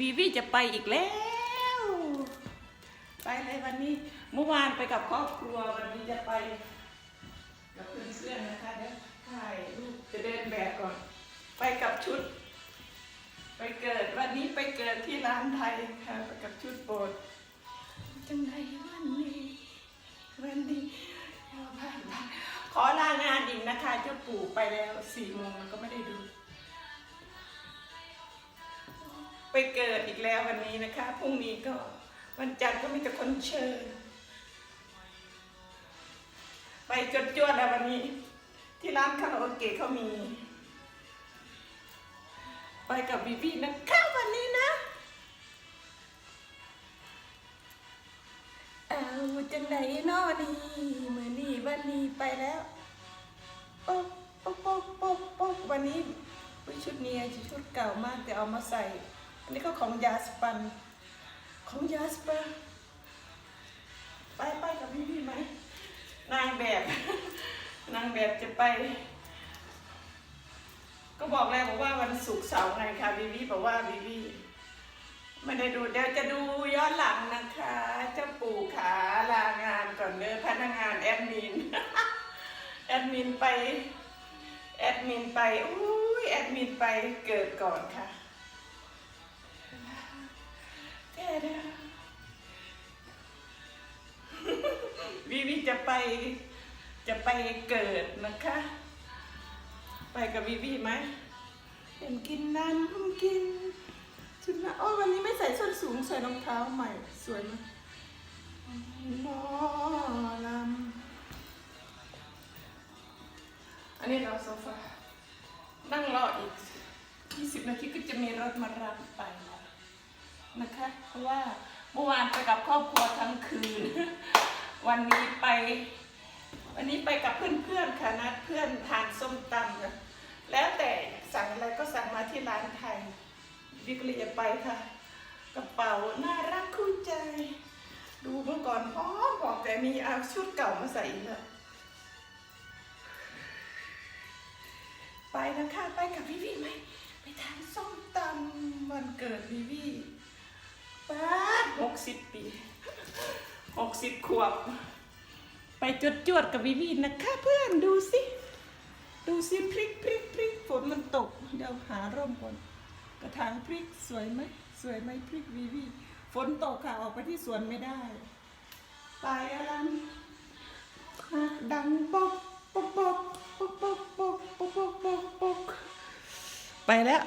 วีวีจะไปอีกแล้ว ไปเลยวันนี้ เมื่อวานไปกับครอบครัววันนี้จะไป กับเพื่อนๆนะคะเดี๋ยวถ่ายรูปจะเดินแบบก่อน ไปกับชุด ไปเกิดวันนี้ไปเกิดที่ร้านไทยค่ะไปกับชุดโปรดจังไงวันนี้วันนี้เอาผ่านผ่านขอลางานอีกนะคะเจ้าปู่ไปแล้วสี่โมงมันก็ไม่ได้ดู ไปเกิดอีกแล้ววันนี้นะคะ พรุ่งนี้ก็วันจันทร์ก็มีแต่คนเชิญ ไปจดจวดแล้ววันนี้ ที่ร้านคาราโอเกะเขามี ไปกับบีบีนะคะวันนี้นะเอาจังไหนนอนี่มือนี่วันนี้ไปแล้วป๊อกป๊อกป๊อกป๊อกป๊อกวันนี้ชุดนี้ชุดเก่ามากแต่เอามาใส่ อันนี้ก็ของยาสปัน ของยาสปัน ไปไปกับพี่พี่ไหม นางแบบ นางแบบจะไป ก็บอกแล้วบอกว่าวันศุกร์เสาร์ไงคะบีบีบอกว่าบีบีไม่ได้ดูเดี๋ยวจะดูย้อนหลังนะคะเจ้าปู่ขาลางานก่อนเด้อพนักงานแอดมิน แอดมินไป แอดมินไปอุ้ยแอดมินไปเกิดก่อนค่ะ เด้อเด้อวิวิจะไปจะไปเกิดนะคะ ไปกับวิวิไหมเป็นกินน้ำกินชุดละโอ้วันนี้ไม่ใส่ส้นสูงใส่รองเท้าใหม่ สวยไหมหมอลำอันนี้เราโซฟานั่งรออีก 20 นาทีก็จะมีรถมารับไปแล้ว นะคะ เพราะว่าเมื่อวานไปกับครอบครัวทั้งคืน วันนี้ไป วันนี้ไปกับเพื่อนๆค่ะนัดเพื่อนทานส้มตำค่ะแล้วแต่สั่งอะไรก็สั่งมาที่ร้านไทยวิกฤตไปค่ะกระเป๋าน่ารักคู่ใจ ดูเมื่อก่อนพร้อมบอกแต่มีเอาชุดเก่ามาใส่อีกแล้วไปนะคะไปกับพี่พี่ไหมไปทานส้มตำวันเกิดพี่พี่ สิบปีหกสิบขวบ ไปจดจวดกับพี่พี่นะคะเพื่อนดูสิดูสิพริกพริกพริกฝนมันตก เดี๋ยวหาร่มก่อนกระถางพริกสวยไหมสวยไหมพริกวีวีฝนตกค่ะออกไปที่สวนไม่ได้ ไปอลันดังปอกปอกปอกปอกปอกปอกปอกปอกปอกไปแล้ว